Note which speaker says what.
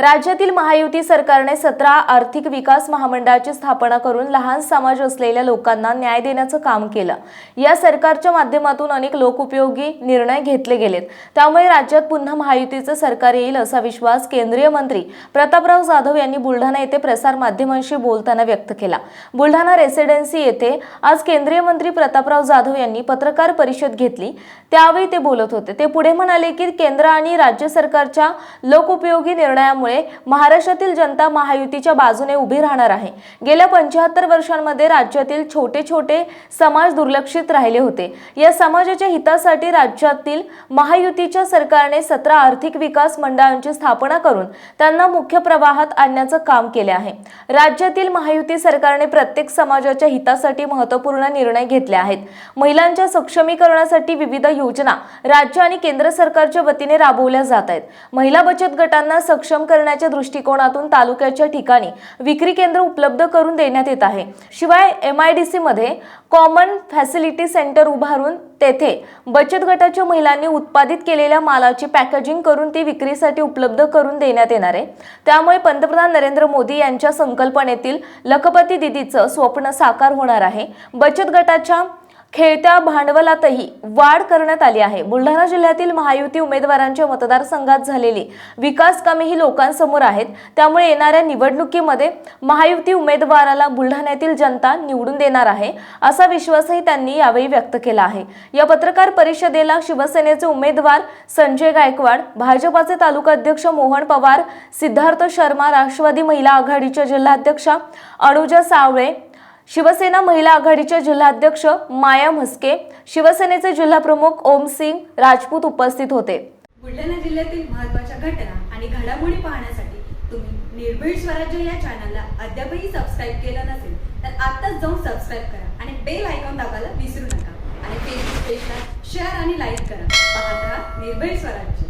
Speaker 1: राज्यातील महायुती सरकारने सतरा आर्थिक विकास महामंडळाची स्थापना करून लहान समाज असलेल्या लोकांना न्याय देण्याचं काम केलं. या सरकारच्या माध्यमातून अनेक लोकउपयोगी निर्णय घेतले गेलेत. त्यामुळे राज्यात पुन्हा महायुतीचं सरकार येईल असा विश्वास केंद्रीय मंत्री प्रतापराव जाधव यांनी बुलढाणा येथे प्रसार माध्यमांशी बोलताना व्यक्त केला. बुलढाणा रेसिडेन्सी येथे आज केंद्रीय मंत्री प्रतापराव जाधव यांनी पत्रकार परिषद घेतली. त्यावेळी ते बोलत होते. ते पुढे म्हणाले की केंद्र आणि राज्य सरकारच्या लोकउपयोगी निर्णयामुळे महाराष्ट्रातील जनता महायुतीच्या बाजूने उभी राहणार आहे. गेल्या पंच्याहत्तर वर्षांमध्ये राज्यातील छोटे छोटे समाज दुर्लक्षित राहिले होते. या समाजाच्या हितासाठी राज्यातील महायुतीच्या सरकारने सतरा आर्थिक विकास मंडळांची स्थापना करून त्यांना मुख्य प्रवाहात आणण्याचं काम केले आहे. राज्यातील महायुती सरकारने प्रत्येक समाजाच्या हितासाठी महत्त्वपूर्ण निर्णय घेतले आहेत. महिलांच्या सक्षमीकरणासाठी विविध योजना राज्य आणि केंद्र सरकारच्या वतीने राबवल्या जात आहेत. महिला बचत गटांना सक्षम करण्याच्या दृष्टिकोनातून तालुक्याच्या ठिकाणी विक्री केंद्र उपलब्ध करून देण्यात येत आहे. शिवाय एम आय डी सीमध्ये कॉमन फॅसिलिटी सेंटर उभारून तेथे बचत गटाच्या महिलांनी उत्पादित केलेल्या मालाची पॅकेजिंग करून ती विक्रीसाठी उपलब्ध करून देण्यात येणार आहे. त्यामुळे पंतप्रधान नरेंद्र मोदी यांच्या संकल्पनेतील लखपती दिदीचं स्वप्न साकार होणार आहे. बचत गटाच्या खेळत्या भांडवलातही वाढ करण्यात आली आहे. बुलढाणा जिल्ह्यातील महायुती उमेदवारांच्या मतदारसंघात झालेली विकास कामे ही लोकांसमोर आहेत. त्यामुळे येणाऱ्या निवडणुकीमध्ये महायुती उमेदवाराला बुलढाण्यातील जनता निवडून देणार आहे असा विश्वासही त्यांनी यावेळी व्यक्त केला आहे. या पत्रकार परिषदेला शिवसेनेचे उमेदवार संजय गायकवाड भाजपाचे तालुका अध्यक्ष मोहन पवार सिद्धार्थ शर्मा राष्ट्रवादी महिला आघाडीच्या जिल्हाध्यक्षा अनुजा सावळे शिवसेना महिला आघाडीच्या जिल्हाध्यक्ष माया म्हस्के शिवसेनेचे जिल्हाप्रमुख ओम सिंग राजपूत उपस्थित होते.
Speaker 2: बुलढाणा जिल्ह्यातील महत्त्वाच्या घटना आणि घडामोडी पाहण्यासाठी तुम्ही निर्भीड स्वराज्य या चॅनलला अद्यापही सबस्क्राईब केलं नसेल तर आत्ताच जाऊन सबस्क्राईब करा आणि बेल आयकॉन दाबायला विसरू नका. आणि फेसबुक पेजला शेअर आणि लाईक करा. पाहत राहा निर्भीड स्वराज्य.